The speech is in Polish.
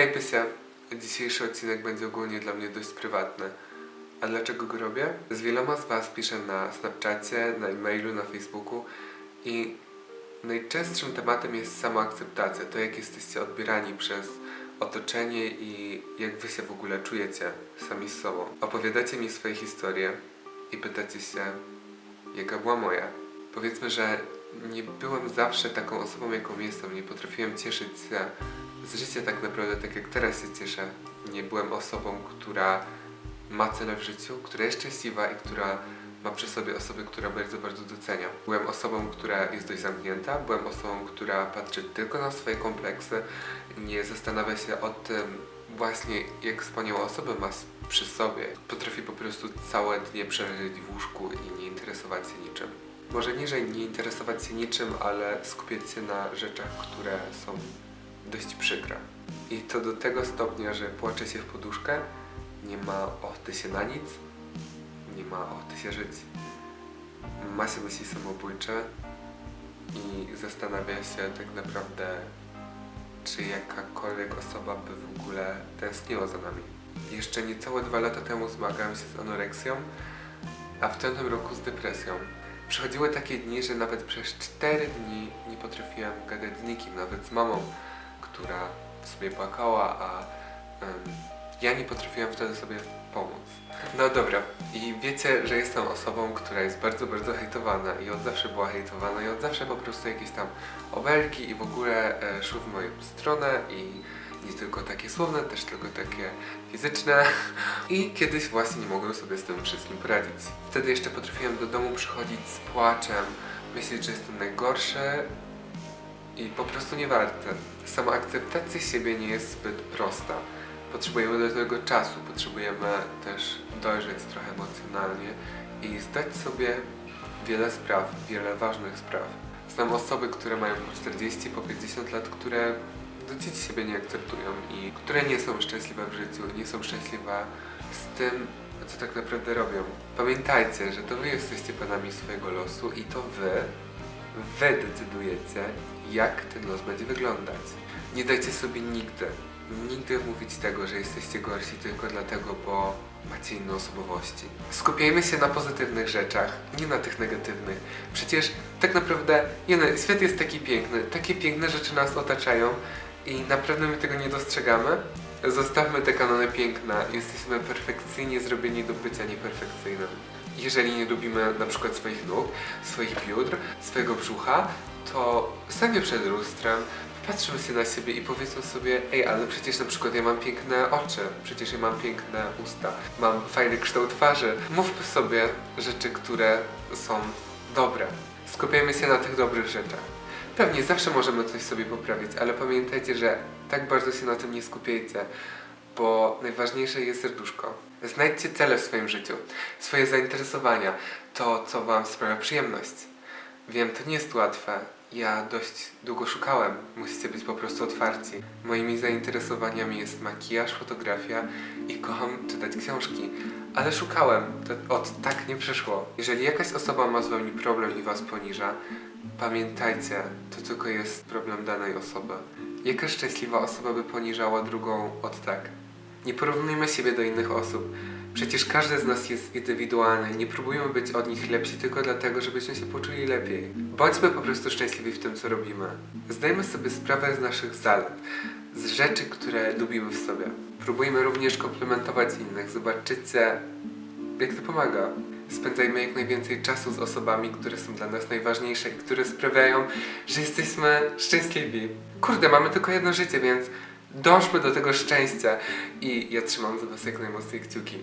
Hej Pysia, dzisiejszy odcinek będzie ogólnie dla mnie dość prywatny. A dlaczego go robię? Z wieloma z Was piszę na Snapchacie, na e-mailu, na Facebooku i najczęstszym tematem jest samoakceptacja, to jak jesteście odbierani przez otoczenie i jak Wy się w ogóle czujecie sami z sobą. Opowiadacie mi swoje historie i pytacie się, jaka była moja. Powiedzmy, że nie byłem zawsze taką osobą, jaką jestem. Nie potrafiłem cieszyć się z życia tak naprawdę tak, jak teraz się cieszę. Nie byłem osobą, która ma cele w życiu, która jest szczęśliwa i która ma przy sobie osoby, które bardzo, bardzo docenia. Byłem osobą, która jest dość zamknięta, byłem osobą, która patrzy tylko na swoje kompleksy, nie zastanawia się o tym właśnie, jak wspaniałą osobę ma przy sobie. Potrafi po prostu całe dnie przeżyć w łóżku i nie interesować się niczym. Może nie, że nie interesować się niczym, ale skupiać się na rzeczach, które są dość przykre. I to do tego stopnia, że płacze się w poduszkę, nie ma ochoty się na nic, nie ma ochoty się żyć. Ma się myśli samobójcze i zastanawia się tak naprawdę, czy jakakolwiek osoba by w ogóle tęskniła za nami. Jeszcze niecałe dwa lata temu zmagałem się z anoreksją, a w tym roku z depresją. Przychodziły takie dni, że nawet przez 4 dni nie potrafiłem gadać z nikim, nawet z mamą, która sobie płakała, a em, ja nie potrafiłem wtedy sobie pomóc. No dobra, i wiecie, że jestem osobą, która jest bardzo, bardzo hejtowana i od zawsze była hejtowana i od zawsze po prostu jakieś tam obelgi i w ogóle e, szły w moją stronę i nie tylko takie słowne, też tylko takie fizyczne. I kiedyś właśnie nie mogłem sobie z tym wszystkim poradzić. Wtedy jeszcze potrafiłem do domu przychodzić z płaczem, myśleć, że jestem najgorszy i po prostu nie warte. Sama akceptacja siebie nie jest zbyt prosta. Potrzebujemy do tego czasu, potrzebujemy też dojrzeć trochę emocjonalnie i zdać sobie wiele spraw, wiele ważnych spraw. Znam osoby, które mają po 40, po 50 lat, które do dzieci siebie nie akceptują i które nie są szczęśliwe w życiu, nie są szczęśliwe z tym, co tak naprawdę robią. Pamiętajcie, że to wy jesteście panami swojego losu i to wy, wy decydujecie, jak ten los będzie wyglądać. Nie dajcie sobie nigdy, nigdy wmówić tego, że jesteście gorsi tylko dlatego, bo macie inne osobowości. Skupiajmy się na pozytywnych rzeczach, nie na tych negatywnych. Przecież tak naprawdę no, świat jest taki piękny, takie piękne rzeczy nas otaczają i naprawdę my tego nie dostrzegamy. Zostawmy te kanony piękna, jesteśmy perfekcyjnie zrobieni do bycia nieperfekcyjnym. Jeżeli nie lubimy na przykład swoich nóg, swoich biodr, swojego brzucha, to sami przed lustrem patrzmy się na siebie i powiedzmy sobie, ej, ale przecież na przykład ja mam piękne oczy, przecież ja mam piękne usta, mam fajny kształt twarzy. Mówmy sobie rzeczy, które są dobre. Skupiajmy się na tych dobrych rzeczach. Pewnie zawsze możemy coś sobie poprawić, ale pamiętajcie, że tak bardzo się na tym nie skupiajcie, bo najważniejsze jest serduszko. Znajdźcie cele w swoim życiu, swoje zainteresowania, to co Wam sprawia przyjemność. Wiem, to nie jest łatwe. Ja dość długo szukałem. Musicie być po prostu otwarci. Moimi zainteresowaniami jest makijaż, fotografia i kocham czytać książki. Ale szukałem. To od tak nie przyszło. Jeżeli jakaś osoba ma z wami problem i was poniża, pamiętajcie, to tylko jest problem danej osoby. Jaka szczęśliwa osoba by poniżała drugą od tak? Nie porównujmy siebie do innych osób. Przecież każdy z nas jest indywidualny. Nie próbujmy być od nich lepsi tylko dlatego, żebyśmy się poczuli lepiej. Bądźmy po prostu szczęśliwi w tym, co robimy. Zdajmy sobie sprawę z naszych zalet, z rzeczy, które lubimy w sobie. Próbujmy również komplementować innych. Zobaczycie, jak to pomaga. Spędzajmy jak najwięcej czasu z osobami, które są dla nas najważniejsze i które sprawiają, że jesteśmy szczęśliwi. Kurde, mamy tylko jedno życie, więc dążmy do tego szczęścia i ja trzymam za Was jak najmocniej kciuki.